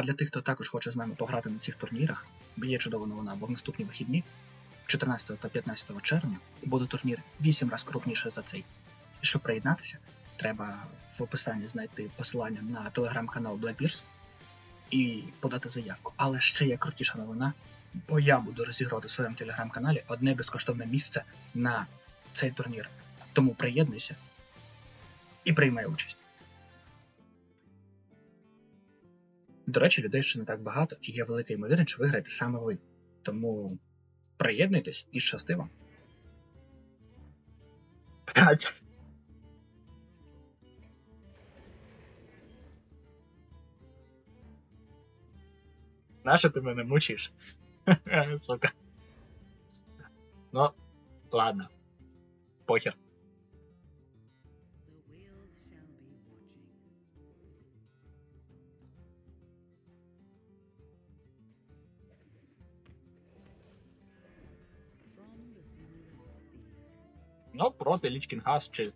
А для тих, хто також хоче з нами пограти на цих турнірах, є чудова новина, бо в наступні вихідні, 14 та 15 червня, буде турнір 8 разів крупніше за цей. І щоб приєднатися, треба в описанні знайти посилання на телеграм-канал Blackbears і подати заявку. Але ще є крутіша новина, бо я буду розігрувати в своєму телеграм-каналі одне безкоштовне місце на цей турнір. Тому приєднуйся і приймай участь. До речі, людей ще не так багато, і є велика ймовірність, що виграєте саме ви. Тому приєднуйтесь і щасти вам. Нащо ти мене мучиш? Сука. Ну, ладно. Похер. Ну, проти Лічкінгас чи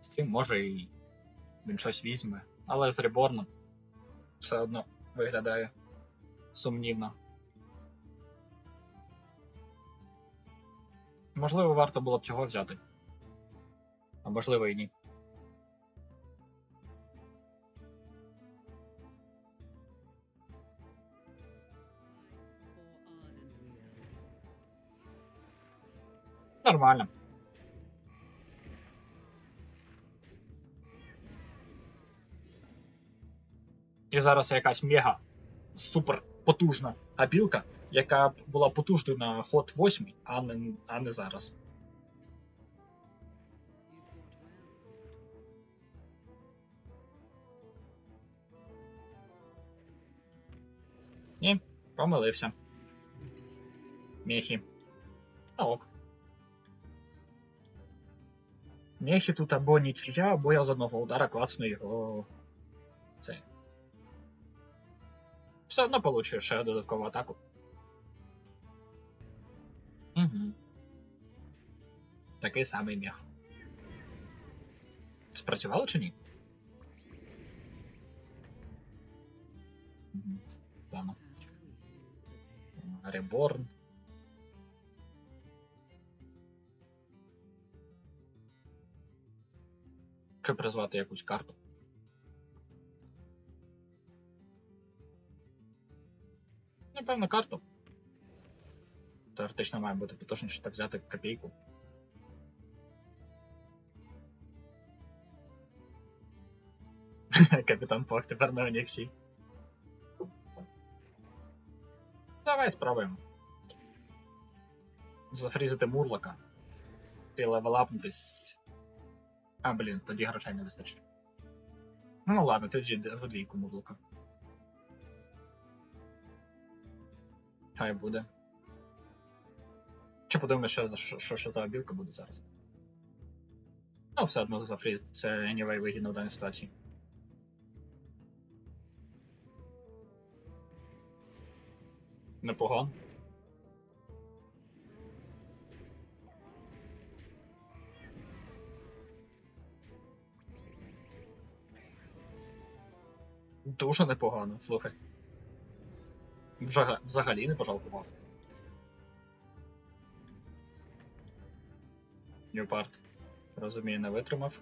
з цим може і він щось візьме. Але з Реборном все одно виглядає сумнівно. Можливо, варто було б цього взяти. А можливо і ні. Нормально. І зараз якась мега супер потужна абілка, яка була потужною на ход 8, а не, а не зараз. Ні, помилився. Мехі. А ок. Мехі тут або нічия, або я з одного удара клацну його. Все одно получу ще додаткову атаку. Угу. Такий самий мех. Спрацювало чи ні? Ладно. Реборн. Чи призвати якусь карту? Напевно, карту. Теоретично має бути потужніше так взяти копійку. Капітан Пох тепер на Оніксі. Давай спробуємо. Зафрізити мурлока. І левелапнутись. А, блін, тоді грошей не вистачить. Ну ладно, тоді в двійку мурлока. Хай буде. Чи подумаєш, що, за- що, що, за обілка буде зараз? Ну, все одно зафріз. Це anyway вигідно в даній ситуації. Непогано. Дуже непогано, слухай. Взага- Взагалі не пожалкував. Ньюпарт. Розумію, не витримав.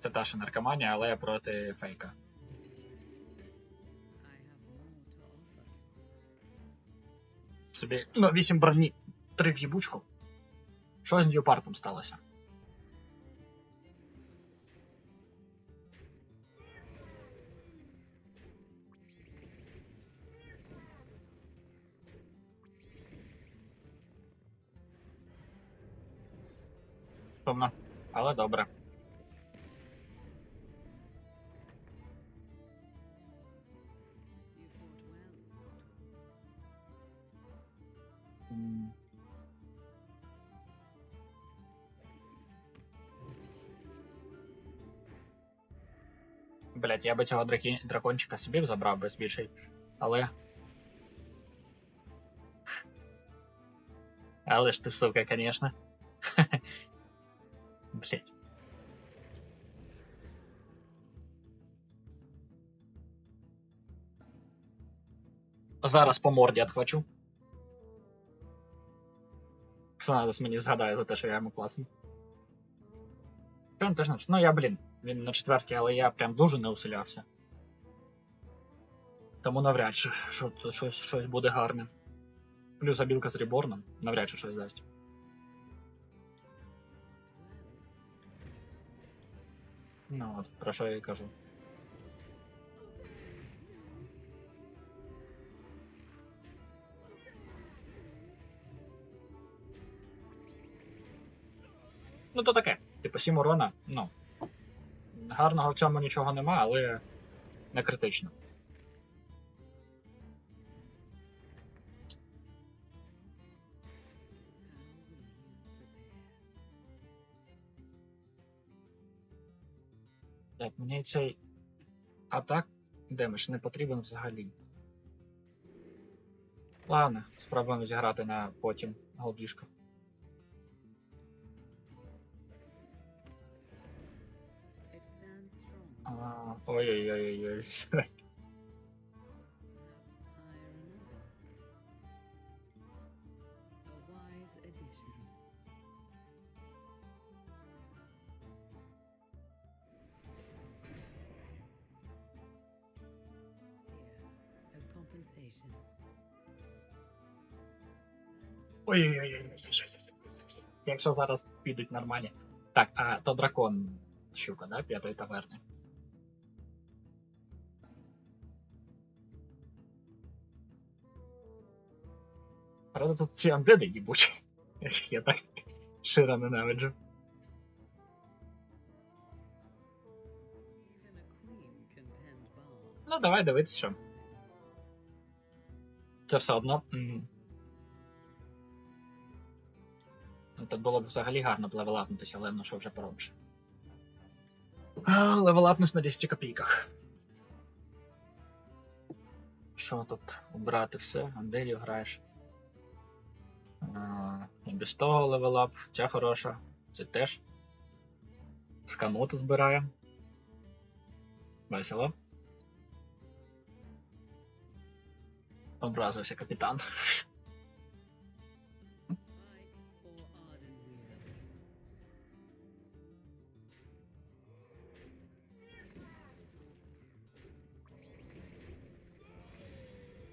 Це та ж наркоманія, але проти фейка. Собі ну, 8 броні, 3 в. Що з Ньюпартом сталося? Але добре. Блять, я би цього дракі... дракончика собі б забрав без більший, але. Але ж ти сука, конечно. Блять. Зараз по морді отхвачу. Ксенадос мені згадає за те, що я йому класний. Він теж Ну я, блін, він на четвертій, але я прям дуже не усилявся. Тому навряд чи що щось, щось буде гарне. Плюс обілка з реборном, навряд чи щось дасть. Ну от, про що я і кажу. Ну, то таке. Типу, 7 урона, ну. Гарного в цьому нічого нема, але не критично. Так, мені цей атак демедж не потрібен взагалі. Ладно, спробуємо зіграти на потім голдішка. As compensation. Ой-ой-ой. Якщо зараз підуть нормальні. Так, а то дракон щука, да, п'ятої таверни. Правда, тут ці андеди їбучі. Я так широ ненавиджу. Ну, давай дивитися, що. Це все одно. Ну, Тут було б взагалі гарно б левелапнутися, але ну що вже поробиш. Левелапнусь на 10 копійках. Що тут? Убрати все, Анделію граєш. І без того левелап, ця хороша, це теж. Скамоту збирає. Весело. Образився капітан.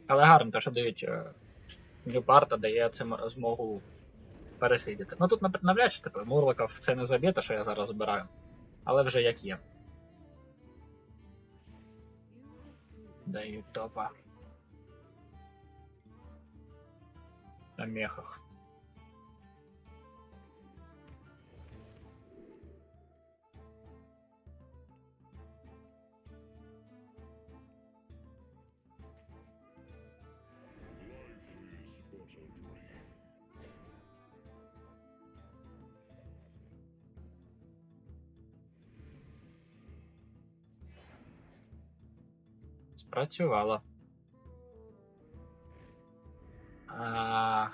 Але гарно, те, що дають Люпарта дає цим змогу пересидіти. Ну тут навряд чи типу, Мурликов це не заб'єте, що я зараз збираю. Але вже як є. Дають топа. На мехах. Спрацювало. А...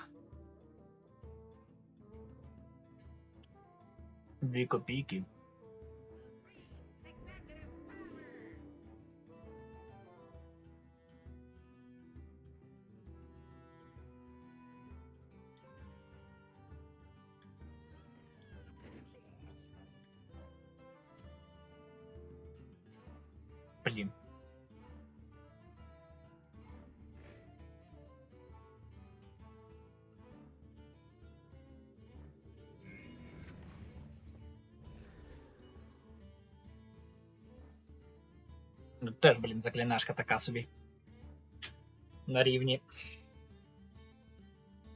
Дві копійки. Ну, теж, блін, заклинашка така собі. На рівні.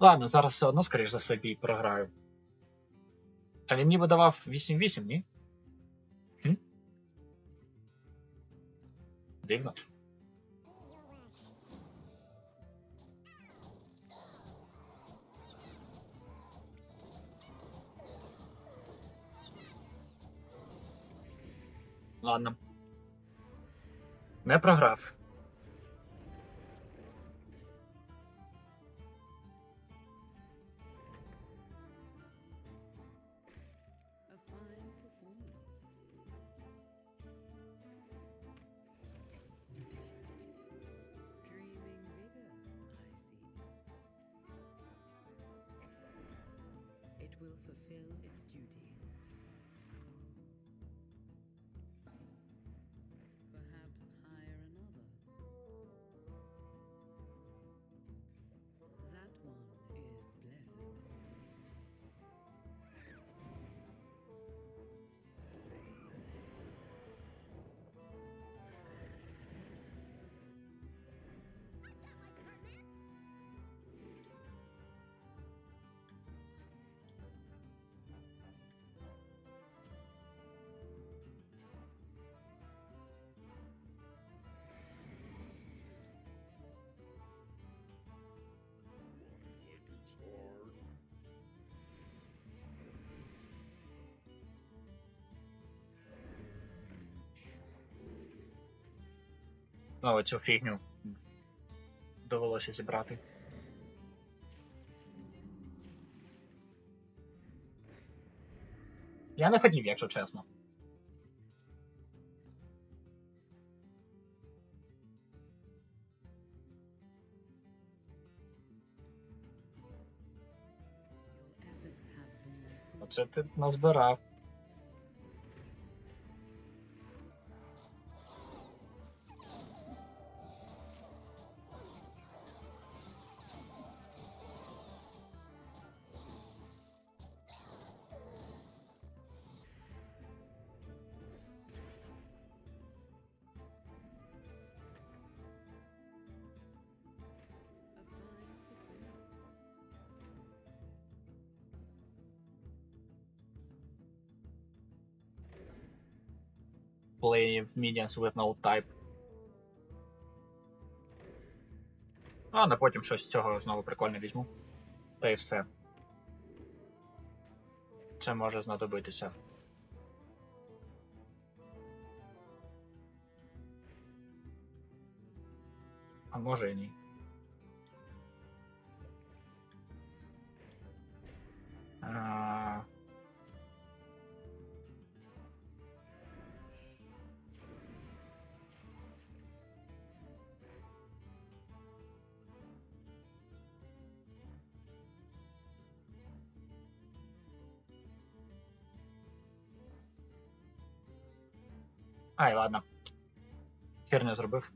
Ладно, зараз все одно, скоріш за все, бій програю. А він ніби давав 8-8, ні? Хм? Дивно. Ладно. Не програв. Ну, оцю фігню довелося зібрати. Я не хотів, якщо чесно. Оце ти назбирав. Play minions with no type. А на потім щось з цього знову прикольне візьму. Та й все. Це може знадобитися. А може і ні. А... Ай, ладно. Херню зробив.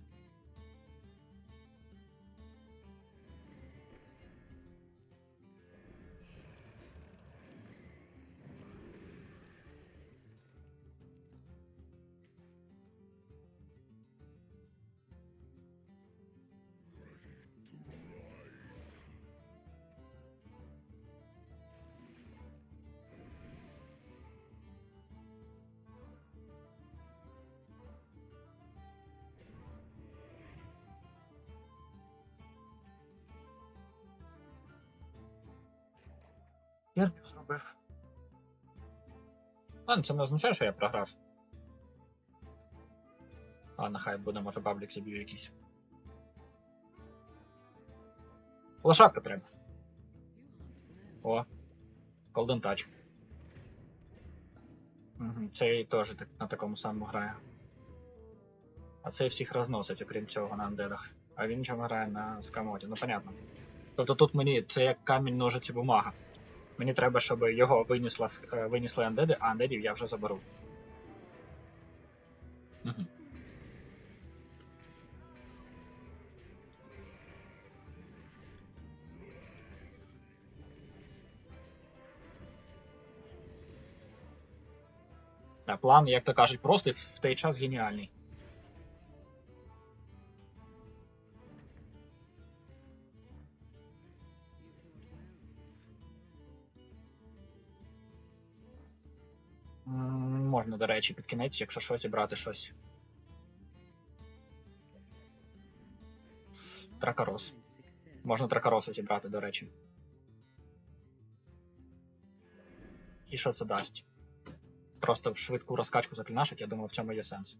Херню зробив. Ладно, це не означає, що я програв. Ладно, хай буде, може баблік зіб'ю якийсь. Лошадка треба. О. Golden Touch. Угу, цей теж на такому самому грає. А цей всіх розносить, окрім цього, на андедах. А він чому грає на скамоті, ну понятно. Тобто тут мені це як камінь, ножиці, бумага. Мені треба, щоб його винесла, е, винесли андеди, а андедів я вже заберу. Угу. План, як то кажуть, простий, в той час геніальний. Можна, до речі, під кінець, якщо щось, зібрати щось. Тракарос. Можна тракароса зібрати, до речі. І що це дасть? Просто в швидку розкачку заклинашок, я думаю, в цьому є сенс.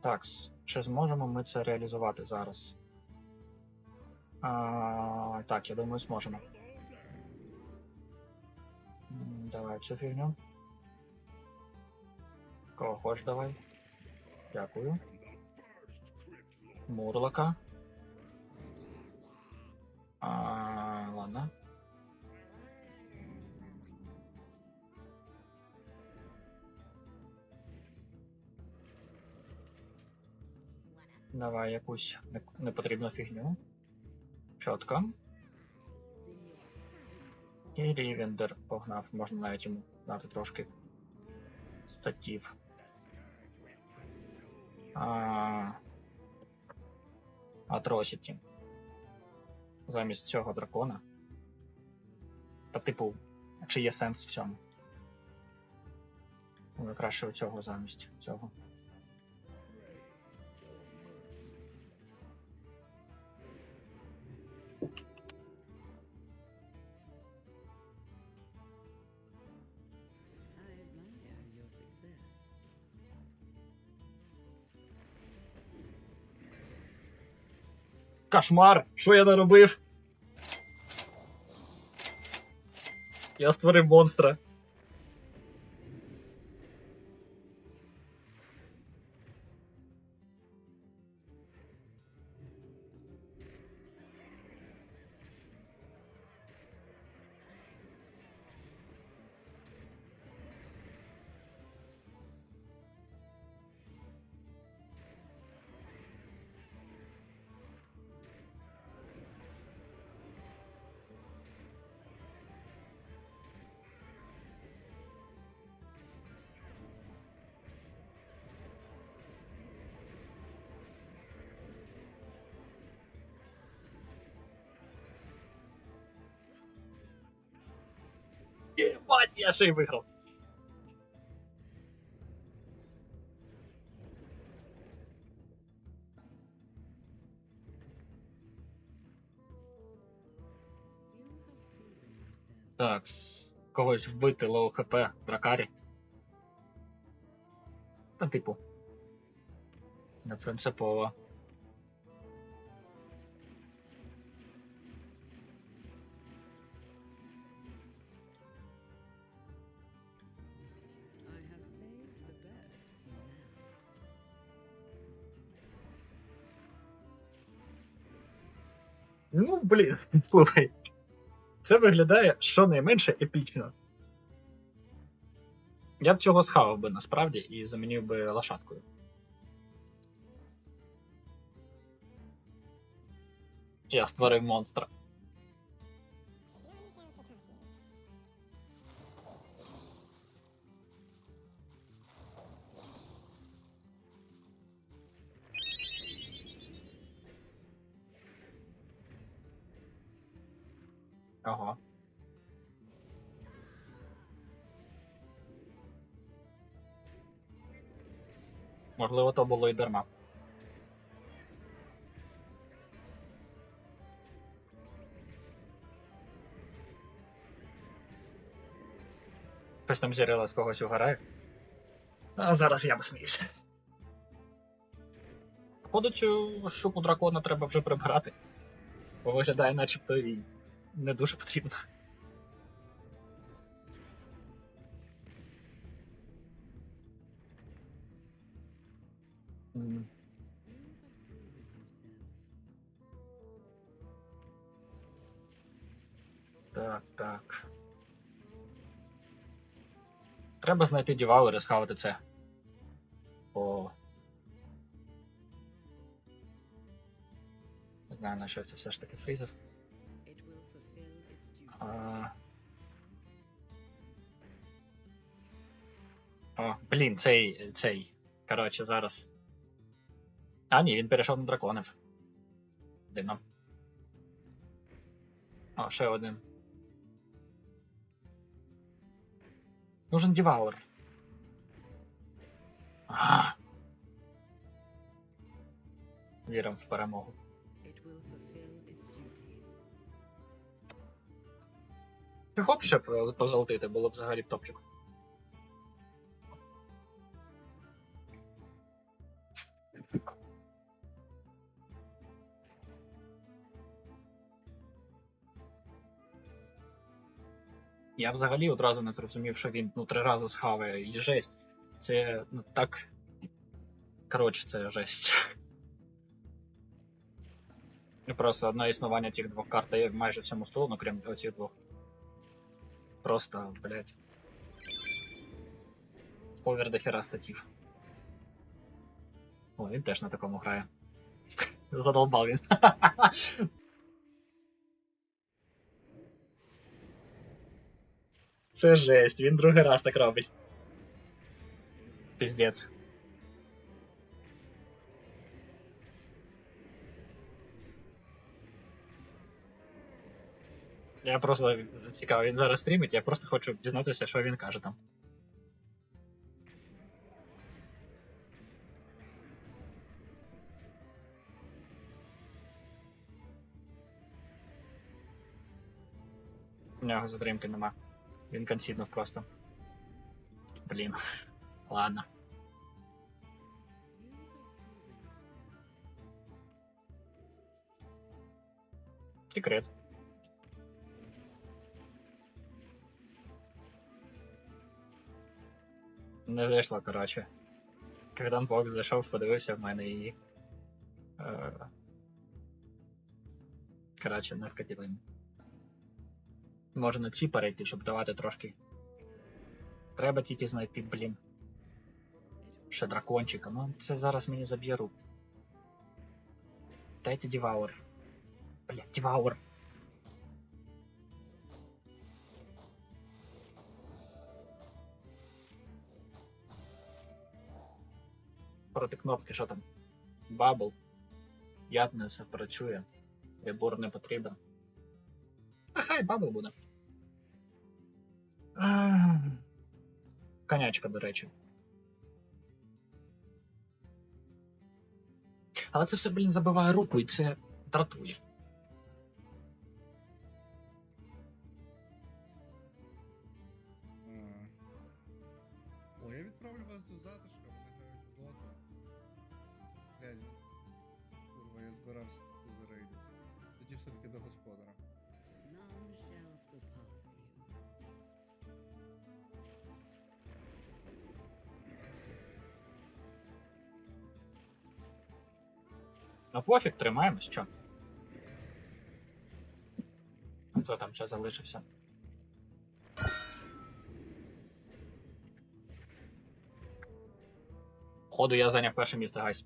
Так, чи зможемо ми це реалізувати зараз? А, так, я думаю, зможемо. Давай цю фігню. Кого хочеш, давай. Дякую. Мурлока. А, ладно. Давай якусь не- непотрібну фігню. Чітко. І Рівендер погнав, можна навіть йому дати трошки статів. А... Атросіті. Замість цього дракона. Та типу, чи є сенс в цьому? Краще у цього замість цього. Кошмар! Що я наробив? Я створив монстра. Єбать, я have proven yourself. Так, когось вбити лоу хп дракарі. Ну, типу. Не принципово. Ну, блін, слухай. Це виглядає щонайменше епічно. Я б цього схавав би насправді і замінив би лошадкою. Я створив монстра. Ага. Можливо, то було і дарма. Хтось там зірила з когось угорає. А зараз я посміюся. Походу, цю щуку дракона треба вже прибирати. Бо виглядає начебто і не дуже потрібно. Так, так. Треба знайти дівал і розхавати це. Бо. Не знаю, на що це все ж таки фрізер. О, блін, цей. цей. Коротше, зараз. А, ні, він перейшов на драконів. Дивно. О, ще один. Нужен діваур. А. Віримо в перемогу. Чого б ще по- позолотити, було взагалі б топчик. Я взагалі одразу не зрозумів, що він ну, три рази схаває і жесть. Це ну так. Коротше, це жесть. Просто одне існування цих двох карт дає майже всьому столу, ну крім оцих двох. Просто, блядь. Овер до хера статів. О, він теж на такому грає. Задолбав він. Це жесть, він другий раз так робить. Піздець. Я просто цікаво, він зараз стрімить, я просто хочу дізнатися, що він каже там. У нього затримки нема. Він консіднув просто. Блін. Ладно. Секрет. Не зайшло, коротше. Капітан Бок зайшов, подивився в мене і. Е... Коротше, не вкатили. йому. Може на ці перейти, щоб давати трошки. Треба тільки знайти, блін. Ще дракончика. Ну, це зараз мені заб'є руку. Дайте Діваур. Блядь, Діваур. Проти кнопки, що там? Бабл. Яд не все працює. Ребор не потрібен. А хай бабл буде. Конячка, до речі. Але це все, блін, забиває руку і це дратує. Ну пофіг, тримаємось, що? Хто там ще залишився? Ходу я зайняв перше місце, гайс.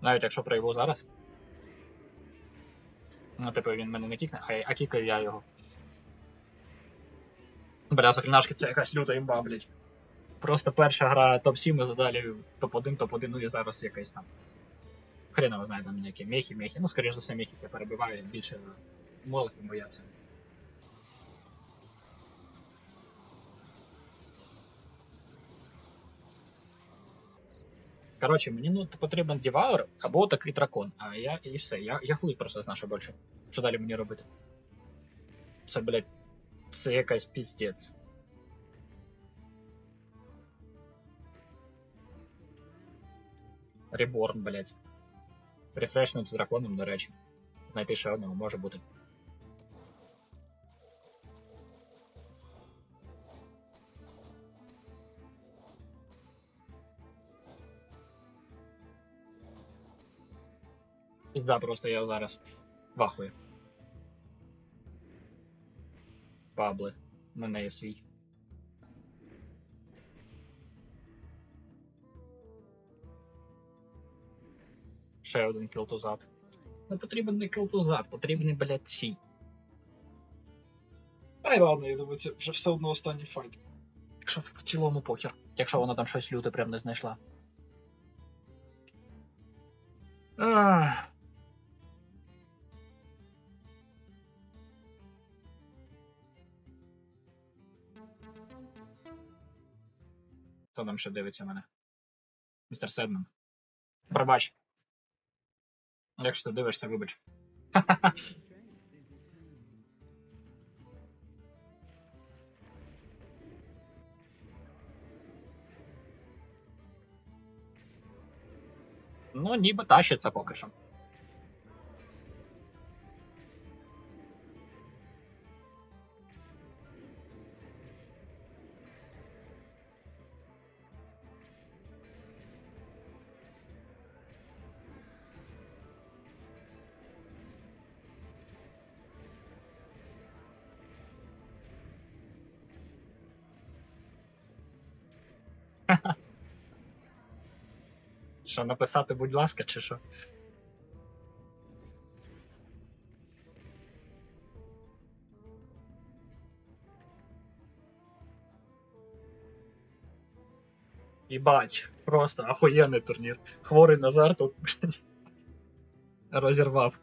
Навіть якщо проявив зараз. Ну, типу, він мене не кікне, а, а кікаю я його. Бля, заклинашки це якась люта імба, блядь. Просто перша гра топ-7 і задалі топ-1, топ-1, ну і зараз якась там. Хрен його знає там ніякі мехи, мехи. Ну, скоріш за все, мехів я перебиваю, більше моликів бояться. Коротше, мені ну, потрібен Діваур або такий дракон. А я і все. Я, я хуй просто знаю, більше. Що далі мені робити? Це, блядь, це якась піздець. Реборн, блядь. Рефрешнуть з драконом, до речі. Знайти ще одного може бути. Пізда, просто я зараз вахую. Пабли. У мене є свій. Ще один кілтузат. Не потрібен не кілтузат, потрібні, блядь, ці. Ай ладно, я думаю, це вже все одно останній файт. Якщо в цілому похер. Якщо вона там щось люте прям не знайшла. Ах. Хто там ще дивиться мене? Містер Седман. Пробач. Якщо ти дивишся, вибач. Ну, ніби тащиться поки що. Що, написати, будь ласка, чи що? І Їбать, просто охуєнний турнір. Хворий Назар тут розірвав.